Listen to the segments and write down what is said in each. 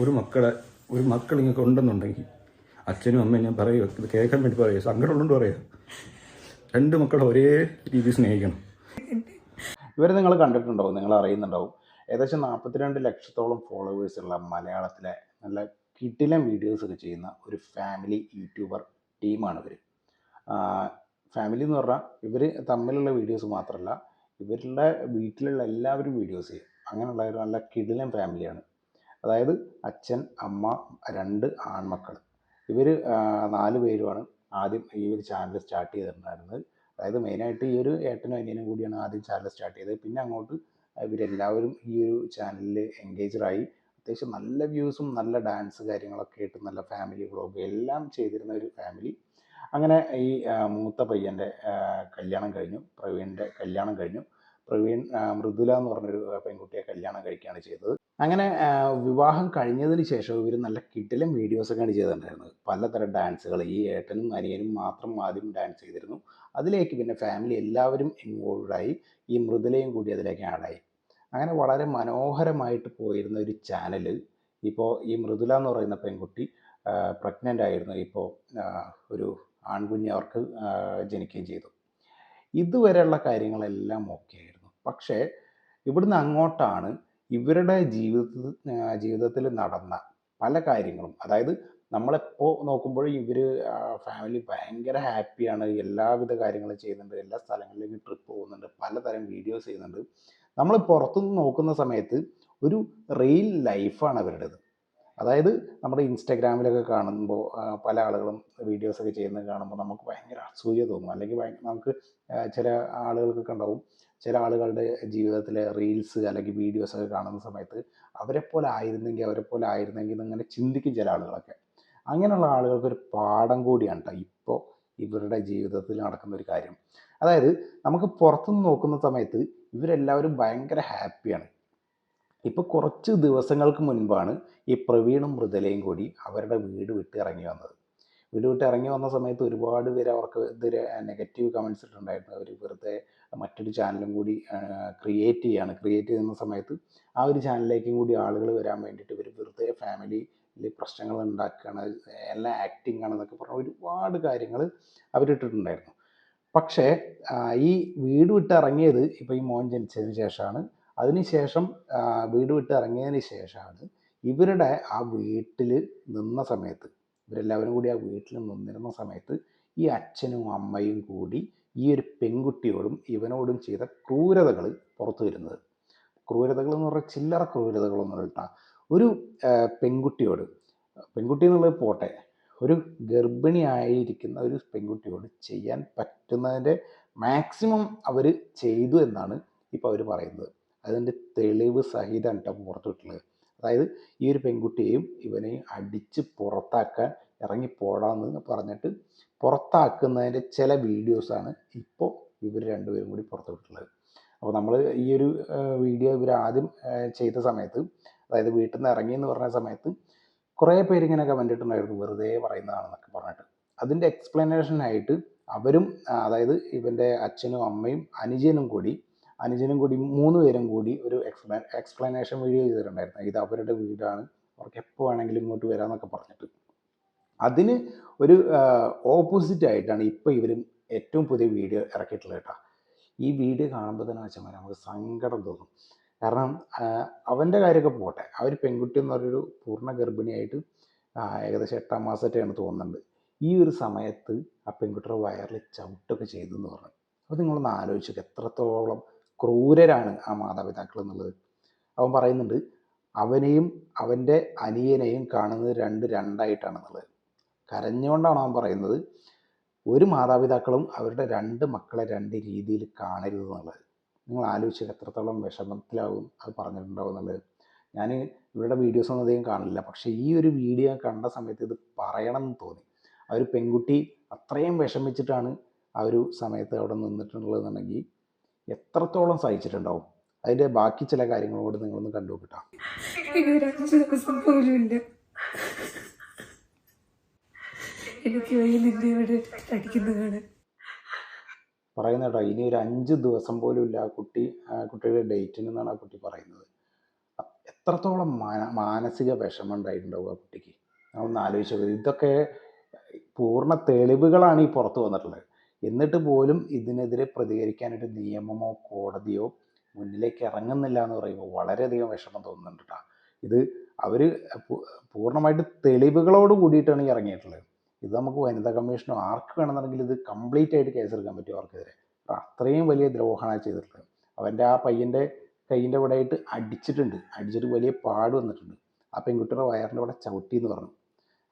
ഒരു മക്കളെ ഒരു മക്കൾ ഇങ്ങനെ ഉണ്ടെന്നുണ്ടെങ്കിൽ അച്ഛനും അമ്മയും ഞാൻ പറയും ഇത് കേൾക്കാൻ വേണ്ടി പറയും സങ്കടമുള്ളതുകൊണ്ട് പറയാം. രണ്ട് മക്കളെ ഒരേ രീതിയിൽ സ്നേഹിക്കണം. ഇവരെ നിങ്ങൾ കണ്ടിട്ടുണ്ടാവും നിങ്ങൾ അറിയുന്നുണ്ടാവും. ഏകദേശം നാൽപ്പത്തിരണ്ട് ലക്ഷത്തോളം ഫോളോവേഴ്സ് ഉള്ള മലയാളത്തിലെ നല്ല കിടിലൻ വീഡിയോസ് ഒക്കെ ചെയ്യുന്ന ഒരു ഫാമിലി യൂട്യൂബർ ടീമാണ് ഇവർ ഫാമിലി എന്ന് പറഞ്ഞാൽ ഇവർ തമ്മിലുള്ള വീഡിയോസ് മാത്രമല്ല ഇവരുടെ വീട്ടിലുള്ള എല്ലാവരും വീഡിയോസ് ചെയ്യും. അങ്ങനെയുള്ള ഒരു നല്ല കിടിലൻ ഫാമിലിയാണ് അതായത് അച്ഛൻ അമ്മ രണ്ട് ആൺമക്കൾ. ഇവർ നാല് പേരുമാണ് ആദ്യം ഈ ഒരു ചാനൽ സ്റ്റാർട്ട് ചെയ്തിട്ടുണ്ടായിരുന്നത്. അതായത് മെയിനായിട്ട് ഈ ഒരു ഏട്ടനും അനിയനും കൂടിയാണ് ആദ്യം ചാനൽ സ്റ്റാർട്ട് ചെയ്തത്. പിന്നെ അങ്ങോട്ട് ഇവരെല്ലാവരും ഈ ഒരു ചാനലിൽ എൻഗേജറായി അത്യാവശ്യം നല്ല വ്യൂസും നല്ല ഡാൻസ് കാര്യങ്ങളൊക്കെ ആയിട്ട് നല്ല ഫാമിലി വ്ളോഗ് എല്ലാം ചെയ്തിരുന്ന ഒരു ഫാമിലി അങ്ങനെ ഈ മൂത്ത പയ്യന്റെ കല്യാണം കഴിഞ്ഞു. പ്രവീണിന്റെ കല്യാണം കഴിഞ്ഞു. പ്രവീൺ മൃദുല എന്ന് പറഞ്ഞൊരു പെൺകുട്ടിയെ കല്യാണം കഴിക്കുകയാണ് ചെയ്തത്. അങ്ങനെ വിവാഹം കഴിഞ്ഞതിന് ശേഷം ഇവർ നല്ല കിടിലൻ വീഡിയോസൊക്കെയാണ് ചെയ്തിട്ടുണ്ടായിരുന്നത്. പലതരം ഡാൻസുകൾ ഈ ഏട്ടനും അനിയനും മാത്രം ആദ്യം ഡാൻസ് ചെയ്തിരുന്നു. അതിലേക്ക് പിന്നെ ഫാമിലി എല്ലാവരും ഇൻവോൾവായി ഈ മൃദുലയും കൂടി അതിലേക്ക് ആഡായി അങ്ങനെ വളരെ മനോഹരമായിട്ട് പോയിരുന്ന ഒരു ചാനൽ ഇപ്പോൾ ഈ മൃദുല എന്ന് പറയുന്ന പെൺകുട്ടി പ്രഗ്നന്റ് ആയിരുന്നു ഇപ്പോൾ ഒരു ആൺകുഞ്ഞ് അവർക്ക് ജനിക്കുകയും ചെയ്തു. ഇതുവരെയുള്ള കാര്യങ്ങളെല്ലാം ഓക്കെ ആയിരുന്നു. പക്ഷേ ഇവിടുന്ന് അങ്ങോട്ടാണ് ഇവരുടെ ജീവിതത്തിൽ ജീവിതത്തിൽ നടന്ന പല കാര്യങ്ങളും. അതായത് നമ്മളെപ്പോൾ നോക്കുമ്പോഴും ഇവർ ഫാമിലി ഭയങ്കര ഹാപ്പിയാണ് എല്ലാവിധ കാര്യങ്ങളും ചെയ്യുന്നുണ്ട്. എല്ലാ സ്ഥലങ്ങളിലേക്കും ട്രിപ്പ് പോകുന്നുണ്ട്. പലതരം വീഡിയോസ് ചെയ്യുന്നുണ്ട്. നമ്മൾ പുറത്തുനിന്ന് നോക്കുന്ന സമയത്ത് ഒരു റിയൽ ലൈഫാണ് അവരുടേത്. അതായത് നമ്മുടെ ഇൻസ്റ്റാഗ്രാമിലൊക്കെ കാണുമ്പോൾ പല ആളുകളും വീഡിയോസൊക്കെ ചെയ്യുന്നത് കാണുമ്പോൾ നമുക്ക് ഭയങ്കര അസൂയ തോന്നും. അല്ലെങ്കിൽ നമുക്ക് ചില ആളുകൾക്കൊക്കെ ഉണ്ടാവും. ചില ആളുകളുടെ ജീവിതത്തിലെ റീൽസ് അല്ലെങ്കിൽ വീഡിയോസ് ഒക്കെ കാണുന്ന സമയത്ത് അവരെപ്പോലെ പോലെ ആയിരുന്നെങ്കിൽ അവരെപ്പോലെ പോലെ ആയിരുന്നെങ്കിൽ എന്നിങ്ങനെ ചിന്തിക്കും ചില ആളുകളൊക്കെ. അങ്ങനെയുള്ള ആളുകൾക്ക് ഒരു പാഠം കൂടിയാണ് കേട്ടോ ഇപ്പോൾ ഇവരുടെ ജീവിതത്തിൽ നടക്കുന്ന ഒരു കാര്യം. അതായത് നമുക്ക് പുറത്തുനിന്ന് നോക്കുന്ന സമയത്ത് ഇവരെല്ലാവരും ഭയങ്കര ഹാപ്പിയാണ് ഇപ്പോൾ കുറച്ച് ദിവസങ്ങൾക്ക് മുൻപാണ് ഈ പ്രവീണും മൃദലയും കൂടി അവരുടെ വീട് വിട്ട് ഇറങ്ങി വന്നത്. വീട് വിട്ട് ഇറങ്ങി വന്ന സമയത്ത് ഒരുപാട് പേര് അവർക്ക് എതിരെ നെഗറ്റീവ് കമൻസ് ഇട്ടുണ്ടായിരുന്നു അവർ വെറുതെ മറ്റൊരു ചാനലും കൂടി ക്രിയേറ്റ് ചെയ്യാണ്. ക്രിയേറ്റ് ചെയ്യുന്ന സമയത്ത് ആ ഒരു ചാനലിലേക്കും കൂടി ആളുകൾ വരാൻ വേണ്ടിയിട്ട് ഇവർ വെറുതെ ഫാമിലിയിൽ പ്രശ്നങ്ങൾ ഉണ്ടാക്കുകയാണ് എല്ലാം ആക്ടിങ് ആണെന്നൊക്കെ പറഞ്ഞ ഒരുപാട് കാര്യങ്ങൾ അവരിട്ടിട്ടുണ്ടായിരുന്നു. പക്ഷേ ഈ വീട് വിട്ട് ഇറങ്ങിയത് ഇപ്പോൾ ഈ മോൻ ജനിച്ചതിന് ശേഷമാണ്. അതിനുശേഷം വീട് വിട്ട് ഇറങ്ങിയതിന് ശേഷമാണ് ഇവരുടെ ആ വീട്ടിൽ നിന്ന സമയത്ത് ഇവരെല്ലാവരും കൂടി ആ വീട്ടിൽ നിന്നിരുന്ന സമയത്ത് ഈ അച്ഛനും അമ്മയും കൂടി ഈ ഒരു പെൺകുട്ടിയോടും ഇവനോടും ചെയ്ത ക്രൂരതകൾ പുറത്തു വരുന്നത്. ക്രൂരതകൾ എന്ന് പറഞ്ഞാൽ ചില്ലറ ക്രൂരതകളൊന്നും കേട്ടാ. ഒരു പെൺകുട്ടിയോട് പെൺകുട്ടി എന്നുള്ളത് പോട്ടെ ഒരു ഗർഭിണിയായിരിക്കുന്ന ഒരു പെൺകുട്ടിയോട് ചെയ്യാൻ പറ്റുന്നതിന്റെ മാക്സിമം അവർ ചെയ്തു എന്നാണ് ഇപ്പോൾ അവർ പറയുന്നത്. അതിന്റെ തെളിവ് സഹിതമാണ് കേട്ടോ പുറത്തുവിട്ടുള്ളത് അതായത് ഈ ഒരു പെൺകുട്ടിയെയും ഇവനെയും അടിച്ച് പുറത്താക്കാൻ ഇറങ്ങി പോടാന്ന് പറഞ്ഞിട്ട് പുറത്താക്കുന്നതിന്റെ ചില വീഡിയോസാണ് ഇപ്പോൾ ഇവർ രണ്ടുപേരും കൂടി പുറത്തുവിട്ടുള്ളത് അപ്പോൾ നമ്മൾ ഈ ഒരു വീഡിയോ ഇവർ ആദ്യം ചെയ്ത സമയത്ത് അതായത് വീട്ടിൽ നിന്ന് ഇറങ്ങി എന്ന് പറഞ്ഞ സമയത്ത് കുറേ പേര് ഇങ്ങനെ കമന്റ് ഇട്ടുണ്ടായിരുന്നു വെറുതെ പറയുന്നതാണെന്നൊക്കെ പറഞ്ഞിട്ട്. അതിന്റെ എക്സ്പ്ലനേഷനായിട്ട് അവരും അതായത് ഇവന്റെ അച്ഛനും അമ്മയും അനുജനും കൂടി അനുജനും കൂടി മൂന്ന് പേരും കൂടി ഒരു എക്സ്പ്ലാ എക്സ്പ്ലനേഷൻ വീഡിയോ ചെയ്തിട്ടുണ്ടായിരുന്നു. ഇത് അവരുടെ വീടാണ് അവർക്ക് എപ്പോൾ വേണമെങ്കിലും ഇങ്ങോട്ട് വരാമെന്നൊക്കെ പറഞ്ഞിട്ട്. അതിന് ഒരു ഓപ്പോസിറ്റ് ആയിട്ടാണ് ഇപ്പോൾ ഇവരും ഏറ്റവും പുതിയ വീഡിയോ ഇറക്കിയിട്ടുള്ളത് കേട്ടോ. ഈ വീഡിയോ കാണുമ്പോൾ തന്നെ വെച്ചാൽ നമുക്ക് സങ്കടം തോന്നും. കാരണം അവന്റെ കാര്യമൊക്കെ പോട്ടെ. ആ ഒരു പെൺകുട്ടി എന്ന് പറഞ്ഞൊരു പൂർണ ഗർഭിണിയായിട്ട് ഏകദേശം എട്ടാം മാസമായിട്ടാണ് തോന്നുന്നുണ്ട്. ഈ ഒരു സമയത്ത് ആ പെൺകുട്ടിയുടെ വയറിൽ ചവിട്ടൊക്കെ ചെയ്തു എന്ന് പറഞ്ഞു. അപ്പോൾ നിങ്ങളൊന്ന് ആലോചിച്ചു എത്രത്തോളം ക്രൂരരാണ് ആ മാതാപിതാക്കൾ എന്നുള്ളത്. അവൻ പറയുന്നുണ്ട് അവനെയും അവന്റെ അനിയനെയും കാണുന്നത് രണ്ട് രണ്ടായിട്ടാണെന്നുള്ളത്. കരഞ്ഞുകൊണ്ടാണ് അവൻ പറയുന്നത് ഒരു മാതാപിതാക്കളും അവരുടെ രണ്ട് മക്കളെ രണ്ട് രീതിയിൽ കാണരുത് എന്നുള്ളത്. നിങ്ങൾ ആലോചിച്ച് എത്രത്തോളം വിഷമത്തിലാവും അത് പറഞ്ഞിട്ടുണ്ടാവും എന്നുള്ളത്. ഞാൻ ഇവരുടെ വീഡിയോസ് ഒന്നും അധികം കാണില്ല. പക്ഷേ ഈ ഒരു വീഡിയോ കണ്ട സമയത്ത് ഇത് പറയണം എന്ന് തോന്നി. ആ ഒരു പെൺകുട്ടി അത്രയും വിഷമിച്ചിട്ടാണ് ആ ഒരു സമയത്ത് അവിടെ നിന്നിട്ടുള്ളതെന്നുണ്ടെങ്കിൽ എത്രത്തോളം സഹിച്ചിട്ടുണ്ടാവും? അതിന്റെ ബാക്കി ചില കാര്യങ്ങളും കൂടി നിങ്ങളൊന്ന് കണ്ടു എനിക്ക് നിന്നെ ഇവിടെ അടിക്കുന്നത് കാണാൻ. പറയുന്ന കേട്ടോ ഇനി ഒരു അഞ്ച് ദിവസം പോലും ഇല്ല ആ കുട്ടി കുട്ടിയുടെ ഡേറ്റിന് എന്നാണ് ആ കുട്ടി പറയുന്നത്. എത്രത്തോളം മാന മാനസിക വിഷമം ഉണ്ടായിട്ടുണ്ടാവും ആ കുട്ടിക്ക്? ഒന്ന് ആലോചിച്ച് നോക്കുക ഇതൊക്കെ പൂർണ തെളിവുകളാണ് ഈ പുറത്ത് വന്നിട്ടുള്ളത്. എന്നിട്ട് പോലും ഇതിനെതിരെ പ്രതികരിക്കാനായിട്ട് നിയമമോ കോടതിയോ മുന്നിലേക്ക് ഇറങ്ങുന്നില്ല എന്ന് പറയുമ്പോൾ വളരെയധികം വിഷമം തോന്നുന്നുണ്ട് കേട്ടോ. ഇത് അവർ പൂർണമായിട്ട് തെളിവുകളോട് കൂടിയിട്ടാണ് ഇറങ്ങിയിട്ടുള്ളത്. ഇത് നമുക്ക് വനിതാ കമ്മീഷനോ ആർക്ക് വേണമെന്നുണ്ടെങ്കിൽ ഇത് കംപ്ലീറ്റ് ആയിട്ട് കേസെടുക്കാൻ പറ്റും അവർക്കെതിരെ. അത്രയും വലിയ ദ്രോഹമാണ് ചെയ്തിട്ടുള്ളത്. അവന്റെ ആ പയ്യന്റെ കയ്യിന്റെ ഇവിടെ ആയിട്ട് അടിച്ചിട്ടുണ്ട്. അടിച്ചിട്ട് വലിയ പാട് വന്നിട്ടുണ്ട്. ആ പെൺകുട്ടിയുടെ വയറിന്റെ ഇവിടെ ചവിട്ടി എന്ന് പറഞ്ഞു.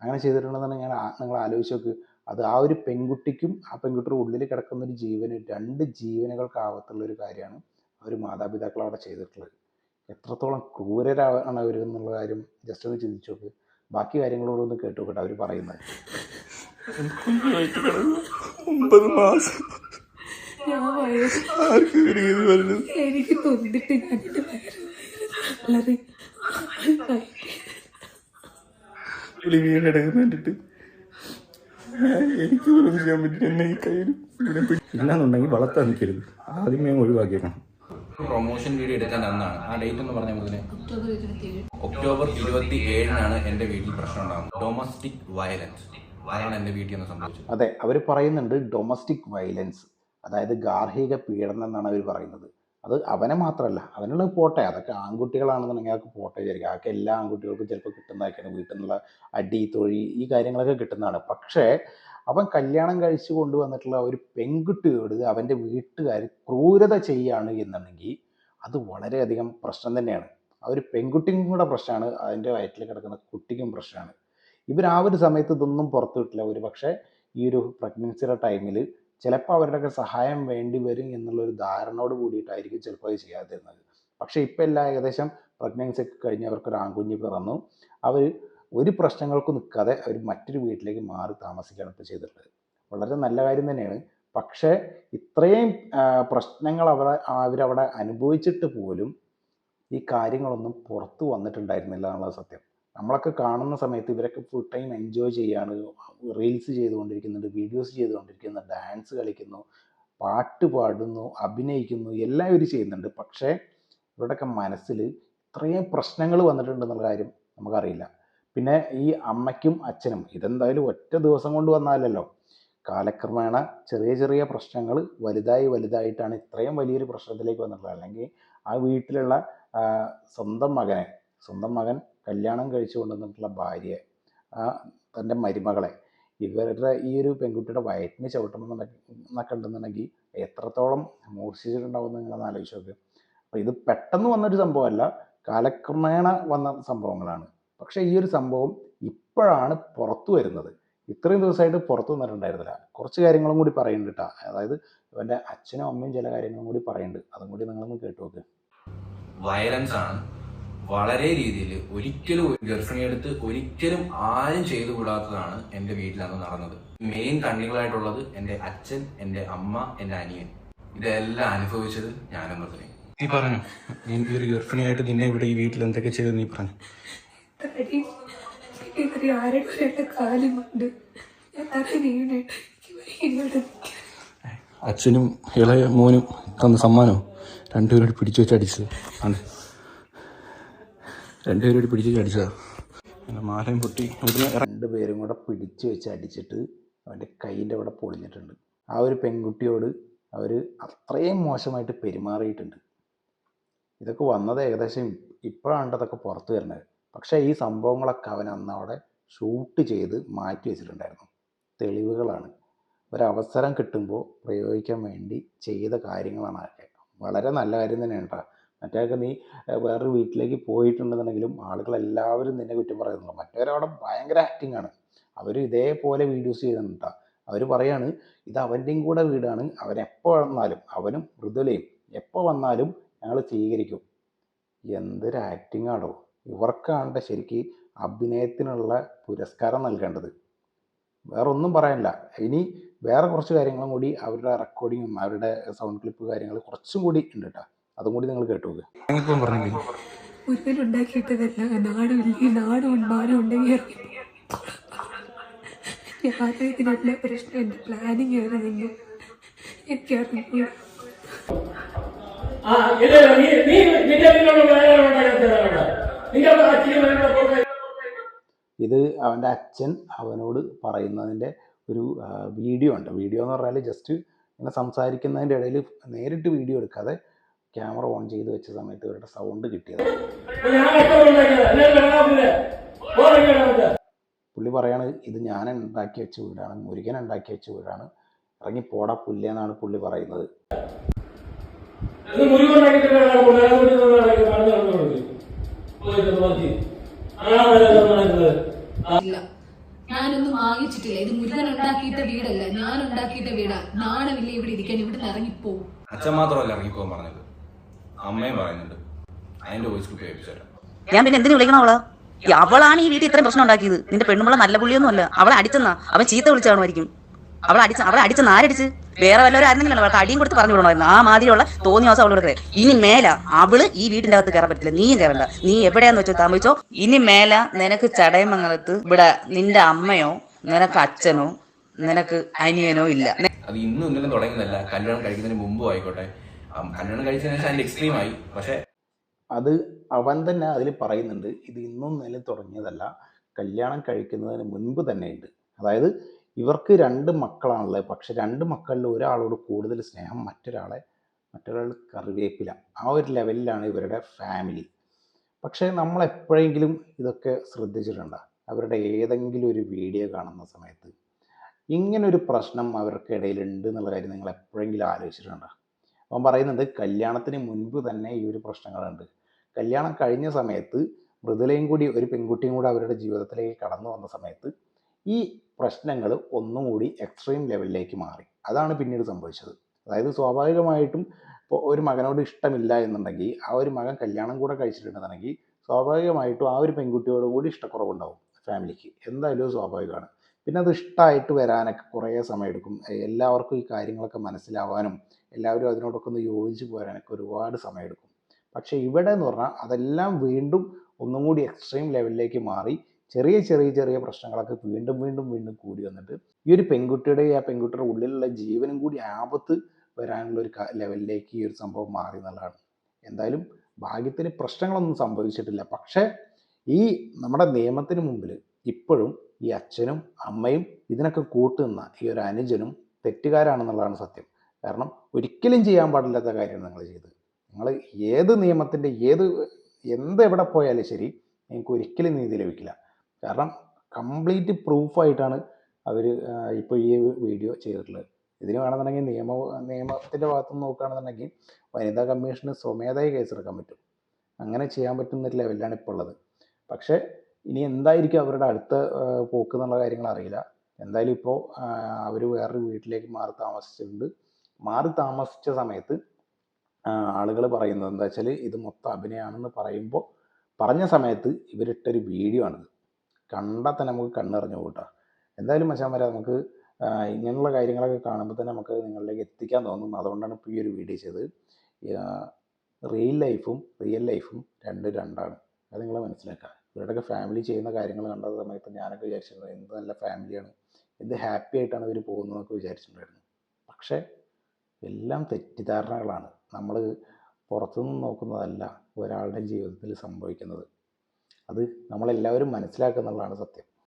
അങ്ങനെ ചെയ്തിട്ടുണ്ടെന്നാണ് ഞാൻ നിങ്ങൾ ആലോചിച്ച് നോക്ക്. അത് ആ ഒരു പെൺകുട്ടിക്കും ആ പെൺകുട്ടിയുടെ ഉള്ളിൽ കിടക്കുന്ന ഒരു ജീവന് രണ്ട് ജീവനുകൾക്ക് ആവത്തുള്ള ഒരു കാര്യമാണ് അവർ മാതാപിതാക്കൾ അവിടെ ചെയ്തിട്ടുള്ളത്. എത്രത്തോളം ക്രൂരരാണ് അവർ എന്നുള്ള കാര്യം ജസ്റ്റ് ഒന്ന് ചിന്തിച്ചു നോക്ക്. ബാക്കി കാര്യങ്ങളോടൊന്ന് കേട്ടു നോക്കട്ടെ അവർ പറയുന്നത്. ഒമ്പത് മാസം. ആർക്ക് എനിക്ക് തൊന്നിട്ട് എന്റെ വളരെ വീണെടുക്കുന്ന കണ്ടിട്ട് എനിക്ക് പോലും ചെയ്യാൻ പറ്റില്ല. എന്നെ ഈ കയ്യിൽ പിടി- ഇല്ലാന്നുണ്ടെങ്കിൽ വളർത്താൻ നിൽക്കരുത്. ആദ്യമേ ഒഴിവാക്കിയേക്കണം. പ്രൊമോഷൻ വീഡിയോ എടുക്കാൻ അന്നാണ്. ആ ഡേറ്റ് എന്ന് പറഞ്ഞ മുതലേ ഒക്ടോബർ ഇരുപത്തി ഏഴിനാണ് എന്റെ വീട്ടിൽ പ്രശ്നം ഉണ്ടാകുന്നത്. ഡൊമസ്റ്റിക് വയലൻസ് അതാണ് എന്റെ വീട്ടിൽ നിന്ന് സംഭവിച്ചത് അതെ അവർ പറയുന്നുണ്ട് ഡൊമസ്റ്റിക് വയലൻസ് അതായത് ഗാർഹിക പീഡനം എന്നാണ് അവർ പറയുന്നത്. അത് അവനെ മാത്രമല്ല അവനുള്ള പോട്ടെ അതൊക്കെ ആൺകുട്ടികളാണെന്നുണ്ടെങ്കിൽ അതൊക്കെ പോട്ടെ വിചാരിക്കുക അതൊക്കെ എല്ലാ ആൺകുട്ടികൾക്കും ചിലപ്പോൾ കിട്ടുന്നതൊക്കെയാണ്. വീട്ടിൽ നിന്നുള്ള അടി തൊഴി ഈ കാര്യങ്ങളൊക്കെ കിട്ടുന്നതാണ്. പക്ഷേ അവൻ കല്യാണം കഴിച്ചു കൊണ്ടുവന്നിട്ടുള്ള ഒരു പെൺകുട്ടിയോട് അവന്റെ വീട്ടുകാർ ക്രൂരത ചെയ്യാണ് എന്നുണ്ടെങ്കിൽ അത് വളരെയധികം പ്രശ്നം തന്നെയാണ്. ആ ഒരു പെൺകുട്ടിക്കും കൂടെ പ്രശ്നമാണ്. അതിന്റെ വയറ്റിൽ കിടക്കുന്ന കുട്ടിക്കും പ്രശ്നമാണ്. ഇവർ ആ ഒരു സമയത്ത് ഇതൊന്നും പുറത്തു വിട്ടില്ല. ഒരു പക്ഷേ ഈ ഒരു പ്രഗ്നൻസിയുടെ ടൈമിൽ ചിലപ്പോൾ അവരുടെയൊക്കെ സഹായം വേണ്ടി വരും എന്നുള്ളൊരു ധാരണയോട് കൂടിയിട്ടായിരിക്കും ചിലപ്പോൾ അത് ചെയ്യാതിരുന്നത്. പക്ഷേ ഇപ്പം എല്ലാം ഏകദേശം പ്രഗ്നൻസി ഒക്കെ കഴിഞ്ഞ് അവർക്കൊരു ആൺകുഞ്ഞ് പിറന്നു. അവർ ഒരു പ്രശ്നങ്ങൾക്കും നിൽക്കാതെ അവർ മറ്റൊരു വീട്ടിലേക്ക് മാറി താമസിക്കുകയാണ് ഇപ്പോൾ ചെയ്തിട്ടുള്ളത്. വളരെ നല്ല കാര്യം തന്നെയാണ്. പക്ഷേ ഇത്രയും പ്രശ്നങ്ങൾ അവിടെ അവരവിടെ അനുഭവിച്ചിട്ട് പോലും ഈ കാര്യങ്ങളൊന്നും പുറത്തു വന്നിട്ടുണ്ടായിരുന്നില്ല എന്നുള്ളത് സത്യം. നമ്മളൊക്കെ കാണുന്ന സമയത്ത് ഇവരൊക്കെ ഫുൾ ടൈം എൻജോയ് ചെയ്യാണ്. റീൽസ് ചെയ്തുകൊണ്ടിരിക്കുന്നുണ്ട് വീഡിയോസ് ചെയ്തുകൊണ്ടിരിക്കുന്നു ഡാൻസ് കളിക്കുന്നു പാട്ട് പാടുന്നു അഭിനയിക്കുന്നു എല്ലാം ഇവർ ചെയ്യുന്നുണ്ട്. പക്ഷേ ഇവരുടെയൊക്കെ മനസ്സിൽ ഇത്രയും പ്രശ്നങ്ങൾ വന്നിട്ടുണ്ടെന്നുള്ള കാര്യം നമുക്കറിയില്ല. പിന്നെ ഈ അമ്മയ്ക്കും അച്ഛനും ഇതെന്തായാലും ഒറ്റ ദിവസം കൊണ്ട് വന്നാലല്ലോ. കാലക്രമേണ ചെറിയ ചെറിയ പ്രശ്നങ്ങൾ വലുതായി വലുതായിട്ടാണ് ഇത്രയും വലിയൊരു പ്രശ്നത്തിലേക്ക് വന്നിട്ടുള്ളത്. അല്ലെങ്കിൽ ആ വീട്ടിലുള്ള സ്വന്തം മകനെ സ്വന്തം മകൻ കല്യാണം കഴിച്ചു കൊണ്ടുവന്നിട്ടുള്ള ഭാര്യയെ ആ തന്റെ മരുമകളെ ഇവരുടെ ഈ ഒരു പെൺകുട്ടിയുടെ വയറ്റിന് ചവിട്ടണം എന്നൊക്കെ ഉണ്ടെന്നുണ്ടെങ്കിൽ എത്രത്തോളം മൂർച്ഛിച്ചിട്ടുണ്ടാവും നിങ്ങളൊന്ന് ആലോചിച്ച് നോക്ക്. അപ്പോൾ ഇത് പെട്ടെന്ന് വന്നൊരു സംഭവമല്ല കാലക്രമേണ വന്ന സംഭവങ്ങളാണ്. പക്ഷേ ഈ ഒരു സംഭവം ഇപ്പോഴാണ് പുറത്തു വരുന്നത്. ഇത്രയും ദിവസമായിട്ട് പുറത്തു വന്നിട്ടുണ്ടായിരുന്നില്ല. കുറച്ച് കാര്യങ്ങളും കൂടി പറയുന്നുണ്ട് കേട്ടോ. അതായത് ഇവന്റെ അച്ഛനും അമ്മയും ചില കാര്യങ്ങളും കൂടി പറയുന്നുണ്ട്. അതും കൂടി നിങ്ങളൊന്ന് കേട്ടു നോക്ക്. വയലൻസ് ആണ്. വളരെ രീതിയിൽ ഒരിക്കലും ഒരു ഗർഭിണി എടുത്ത് ഒരിക്കലും ആരും ചെയ്തു കൂടാത്തതാണ് എന്റെ വീട്ടിൽ അന്ന് നടന്നത്. മെയിൻ കണ്ണികളായിട്ടുള്ളത് എന്റെ അച്ഛൻ എന്റെ അമ്മ എന്റെ അനിയൻ. ഇതെല്ലാം അനുഭവിച്ചത് ഞാനും മൃതനെ നീ പറഞ്ഞു? എനിക്ക് ഒരു ഗർഭിണിയായിട്ട് നിന്നെ ഇവിടെ ഈ വീട്ടിൽ എന്തൊക്കെ ചെയ്തു നീ പറഞ്ഞു? അച്ഛനും ഇളയ മോനും തന്ന സമ്മാനം രണ്ടുപേരോട് പിടിച്ചു വെച്ച് അടിച്ചത്. ആണ്. രണ്ടുപേരോട് കൂടി വെച്ച് അടിച്ചതാ അങ്ങനെ മാലയും പൊട്ടി രണ്ടുപേരും കൂടെ പിടിച്ചു വെച്ച് അടിച്ചിട്ട് അവന്റെ കൈയിന്റെ അവിടെ പൊളിഞ്ഞിട്ടുണ്ട്. ആ ഒരു പെൺകുട്ടിയോട് അവർ അത്രയും മോശമായിട്ട് പെരുമാറിയിട്ടുണ്ട്. ഇതൊക്കെ വന്നത് ഏകദേശം ഇപ്പോഴാണ് അതൊക്കെ പുറത്തു വരുന്നത്. പക്ഷേ ഈ സംഭവങ്ങളൊക്കെ അവൻ അന്ന് അവിടെ ഷൂട്ട് ചെയ്ത് മാറ്റി വെച്ചിട്ടുണ്ടായിരുന്നു. തെളിവുകളാണ്. ഒരവസരം കിട്ടുമ്പോൾ പ്രയോഗിക്കാൻ വേണ്ടി ചെയ്ത കാര്യങ്ങളാണ് അതൊക്കെ. വളരെ നല്ല കാര്യം തന്നെയാണ് കേട്ടോ. മറ്റേതൊക്കെ നീ വേറൊരു വീട്ടിലേക്ക് പോയിട്ടുണ്ടെന്നുണ്ടെങ്കിലും ആളുകളെല്ലാവരും നിന്നെ കുറ്റം പറയുന്നുണ്ട്. മറ്റവരവിടെ ഭയങ്കര ആക്ടിങ് ആണ്. അവർ ഇതേപോലെ വീഡിയോസ് ചെയ്യുന്നുണ്ട് അവർ പറയാണ് ഇത് അവന്റെയും കൂടെ വീടാണ്. അവനെപ്പോൾ വന്നാലും അവനും മൃദുലയും എപ്പോൾ വന്നാലും ഞങ്ങൾ സ്വീകരിക്കും. എന്തൊരു ആക്ടിങ് ആണോ ഇവർക്കാണ് ശരിക്ക് അഭിനയത്തിനുള്ള പുരസ്കാരം നൽകേണ്ടത്. വേറെ ഒന്നും പറയാനില്ല. ഇനി വേറെ കുറച്ച് കാര്യങ്ങളും കൂടി അവരുടെ റെക്കോർഡിങ്ങും അവരുടെ സൗണ്ട് ക്ലിപ്പ് കാര്യങ്ങൾ കുറച്ചും കൂടി ഉണ്ട് കേട്ടോ അതും കൂടി നിങ്ങൾ കേട്ടു നാടുമില്ല നാടും ഉണ്ടെങ്കിൽ ഇതിനുള്ള പ്രശ്നം എന്റെ പ്ലാനിങ് ഇത് അവന്റെ അച്ഛൻ അവനോട് പറയുന്നതിന്റെ ഒരു വീഡിയോ ഉണ്ട്. വീഡിയോ എന്ന് പറഞ്ഞാൽ ജസ്റ്റ് ഇങ്ങനെ സംസാരിക്കുന്നതിന്റെ ഇടയിൽ നേരിട്ട് വീഡിയോ എടുക്കാതെ ക്യാമറ ഓൺ ചെയ്ത് വെച്ച സമയത്ത് ഇവരുടെ സൗണ്ട് കിട്ടിയത്. പുള്ളി പറയാണ് ഇത് ഞാൻ ഉണ്ടാക്കി വെച്ച വീടാണ് മുരുകൻ ഉണ്ടാക്കി വെച്ച വീടാണ്. ഇറങ്ങി പോടാ പുല്ല് എന്നാണ് പുള്ളി പറയുന്നത്. ഇല്ല. ഞാനൊന്നും വാങ്ങിച്ചിട്ടില്ല ഇത് മുരുകൻ ഉണ്ടാക്കിയിട്ട വീടല്ല. ഞാൻ ഉണ്ടാക്കിയിട്ട വീടാ. നാണമില്ല ഇവിടെ ഇരിക്കാൻ. ഇവിടുന്ന് ഇറങ്ങിപ്പോവും അച്ഛൻ മാത്രമല്ല ഇറങ്ങിപ്പോകാൻ പറഞ്ഞത്. അമ്മയും പറയുന്നുണ്ട്. അതിന്റെ വോയിസ് കുപ്പി ഞാൻ പിന്നെ എന്തിനു വിളിക്കണം അവളെ? അവളാണ് ഈ വീട്ടിൽ ഇത്രയും പ്രശ്നം ഉണ്ടാക്കിയത്. നിന്റെ പെണ്ണുമുള്ള നല്ല പുള്ളിയൊന്നും അല്ല. അവളെ അടിച്ചെന്നാ. അവൻ ചീത്ത വിളിച്ചാണുമായിരിക്കും അവളെ അടിച്ച അവളെ അടിച്ച നാരടിച്ച് വേറെ വല്ലവരും ആയിരുന്നെങ്കിലും അവൾക്ക് അടിയും കൊടുത്ത് പറഞ്ഞു വിടണമായിരുന്നു. ആ മാതിരിയുള്ള തോന്നിയ ദിവസം അവളോട് ഇനി മേല അവൾ ഈ വീടിന്റെ അകത്ത് കയറാൻ പറ്റില്ല നീയും കയറണ്ട. നീ എവിടെയാന്ന് വെച്ചോ താമസിച്ചോ? ഇനി മേല നിനക്ക് ചടയമംഗലത്ത് ഇവിടെ നിന്റെ അമ്മയോ നിനക്ക് അച്ഛനോ നിനക്ക് അനിയനോ ഇല്ല. അത് ഇന്നും ഇന്നലെ തുടങ്ങുന്നില്ല കല്യാണം കഴിക്കുന്നതിന് മുമ്പ് ആയിക്കോട്ടെ. കല്യാണം കഴിച്ചതിന് ശേഷം അതിന്റെ എക്സ്ട്രീം ആയി. പക്ഷെ അത് അവൻ തന്നെ അതിൽ പറയുന്നുണ്ട് ഇത് ഇന്നും നില തുടങ്ങിയതല്ല. കല്യാണം കഴിക്കുന്നതിന് മുൻപ് തന്നെ ഉണ്ട് അതായത് ഇവർക്ക് രണ്ട് മക്കളാണുള്ളത്. പക്ഷെ രണ്ട് മക്കളിൽ ഒരാളോട് കൂടുതൽ സ്നേഹം മറ്റൊരാളെ മറ്റൊരാൾ കറിവേപ്പില. ആ ഒരു ലെവലിലാണ് ഇവരുടെ ഫാമിലി പക്ഷേ നമ്മൾ എപ്പോഴെങ്കിലും ഇതൊക്കെ ശ്രദ്ധിച്ചിട്ടുണ്ട്? അവരുടെ ഏതെങ്കിലും ഒരു വീഡിയോ കാണുന്ന സമയത്ത് ഇങ്ങനൊരു പ്രശ്നം അവർക്കിടയിലുണ്ട് എന്നുള്ള കാര്യം നിങ്ങൾ എപ്പോഴെങ്കിലും ആലോചിച്ചിട്ടുണ്ടോ? അവൻ പറയുന്നുണ്ട് കല്യാണത്തിന് മുൻപ് തന്നെ ഈ ഒരു പ്രശ്നങ്ങളുണ്ട്. കല്യാണം കഴിഞ്ഞ സമയത്ത് മൃദുലയും കൂടി ഒരു പെൺകുട്ടിയും കൂടി അവരുടെ ജീവിതത്തിലേക്ക് കടന്നു വന്ന സമയത്ത് ഈ പ്രശ്നങ്ങൾ ഒന്നും കൂടി എക്സ്ട്രീം ലെവലിലേക്ക് മാറി. അതാണ് പിന്നീട് സംഭവിച്ചത്. അതായത് സ്വാഭാവികമായിട്ടും ഇപ്പോൾ ഒരു മകനോട് ഇഷ്ടമില്ല എന്നുണ്ടെങ്കിൽ ആ ഒരു മകൻ കല്യാണം കൂടെ കഴിച്ചിട്ടുണ്ടെന്നുണ്ടെങ്കിൽ സ്വാഭാവികമായിട്ടും ആ ഒരു പെൺകുട്ടിയോട് കൂടി ഇഷ്ടക്കുറവുണ്ടാവും ഫാമിലിക്ക്. എന്തായാലും സ്വാഭാവികമാണ്. പിന്നെ അത് ഇഷ്ടമായിട്ട് വരാനൊക്കെ കുറേ സമയമെടുക്കും എല്ലാവർക്കും ഈ കാര്യങ്ങളൊക്കെ മനസ്സിലാവാനും എല്ലാവരും അതിനോടൊക്കെ ഒന്ന് യോജിച്ച് പോരാനൊക്കെ ഒരുപാട് സമയമെടുക്കും പക്ഷേ ഇവിടെ എന്ന് പറഞ്ഞാൽ അതെല്ലാം വീണ്ടും ഒന്നും കൂടി എക്സ്ട്രീം ലെവലിലേക്ക് മാറി ചെറിയ ചെറിയ ചെറിയ പ്രശ്നങ്ങളൊക്കെ വീണ്ടും വീണ്ടും വീണ്ടും കൂടി വന്നിട്ട് ഈ ഒരു പെൺകുട്ടിയുടെ ആ പെൺകുട്ടിയുടെ ഉള്ളിലുള്ള ജീവനും കൂടി ആപത്ത് വരാനുള്ള ഒരു ലെവലിലേക്ക് ഈ ഒരു സംഭവം മാറി എന്നുള്ളതാണ്. എന്തായാലും ഭാഗ്യത്തിന് പ്രശ്നങ്ങളൊന്നും സംഭവിച്ചിട്ടില്ല. പക്ഷേ ഈ നമ്മുടെ നിയമത്തിന് മുമ്പിൽ ഇപ്പോഴും ഈ അച്ഛനും അമ്മയും ഇതിനൊക്കെ കൂട്ടുന്ന ഈ ഒരു അനുജനും തെറ്റുകാരാണെന്നുള്ളതാണ് സത്യം. കാരണം ഒരിക്കലും ചെയ്യാൻ പാടില്ലാത്ത കാര്യമാണ് നിങ്ങൾ ചെയ്തത്. നിങ്ങൾ ഏത് നിയമത്തിന്റെ ഏത് എന്ത് എവിടെ പോയാലും ശരി നിങ്ങൾക്ക് ഒരിക്കലും നീതി ലഭിക്കില്ല. കാരണം കംപ്ലീറ്റ് പ്രൂഫായിട്ടാണ് അവർ ഇപ്പോൾ ഈ വീഡിയോ ചെയ്തിട്ടുള്ളത്. ഇതിന് വേണമെന്നുണ്ടെങ്കിൽ നിയമ നിയമത്തിന്റെ ഭാഗത്ത് നോക്കുകയാണെന്നുണ്ടെങ്കിൽ വനിതാ കമ്മീഷന് സ്വമേധയാ കേസെടുക്കാൻ പറ്റും. അങ്ങനെ ചെയ്യാൻ പറ്റുന്ന ലെവലിലാണ് ഇപ്പോൾ ഉള്ളത്. പക്ഷേ ഇനി എന്തായിരിക്കും അവരുടെ അടുത്ത പോക്ക് എന്നുള്ള കാര്യങ്ങൾ അറിയില്ല. എന്തായാലും ഇപ്പോൾ അവർ വേറൊരു വീട്ടിലേക്ക് മാറി താമസിച്ചിട്ടുണ്ട്. മാറി താമസിച്ച സമയത്ത് ആളുകൾ പറയുന്നത് എന്താ വെച്ചാൽ ഇത് മൊത്തം അഭിനയമാണെന്ന് പറയുമ്പോൾ പറഞ്ഞ സമയത്ത് ഇവരിട്ടൊരു വീഡിയോ ആണിത്. കണ്ടാൽ തന്നെ നമുക്ക് കണ്ണിറഞ്ഞു കൂട്ടാം. എന്തായാലും മച്ചാൻ നമുക്ക് ഇങ്ങനെയുള്ള കാര്യങ്ങളൊക്കെ കാണുമ്പോൾ തന്നെ നമുക്ക് നിങ്ങളിലേക്ക് എത്തിക്കാൻ തോന്നുന്നു. അതുകൊണ്ടാണ് ഇപ്പോൾ ഈ ഒരു വീഡിയോ ചെയ്തത്. റിയൽ ലൈഫും റിയൽ ലൈഫും രണ്ട് രണ്ടാണ്. അത് നിങ്ങൾ മനസ്സിലാക്കുക. ഇവരുടെയൊക്കെ ഫാമിലി ചെയ്യുന്ന കാര്യങ്ങൾ കണ്ട സമയത്ത് ഞാനൊക്കെ വിചാരിച്ചിട്ടുണ്ടായിരുന്നു എന്ത് നല്ല ഫാമിലിയാണ് എന്ത് ഹാപ്പി ആയിട്ടാണ് ഇവർ പോകുന്നതെന്നൊക്കെ വിചാരിച്ചിട്ടുണ്ടായിരുന്നു. പക്ഷേ എല്ലാം തെറ്റിദ്ധാരണകളാണ്. നമ്മൾ പുറത്തുനിന്ന് നോക്കുന്നതല്ല ഒരാളുടെ ജീവിതത്തിൽ സംഭവിക്കുന്നത്. അത് നമ്മളെല്ലാവരും മനസ്സിലാക്കുന്നുള്ളതാണ് സത്യം.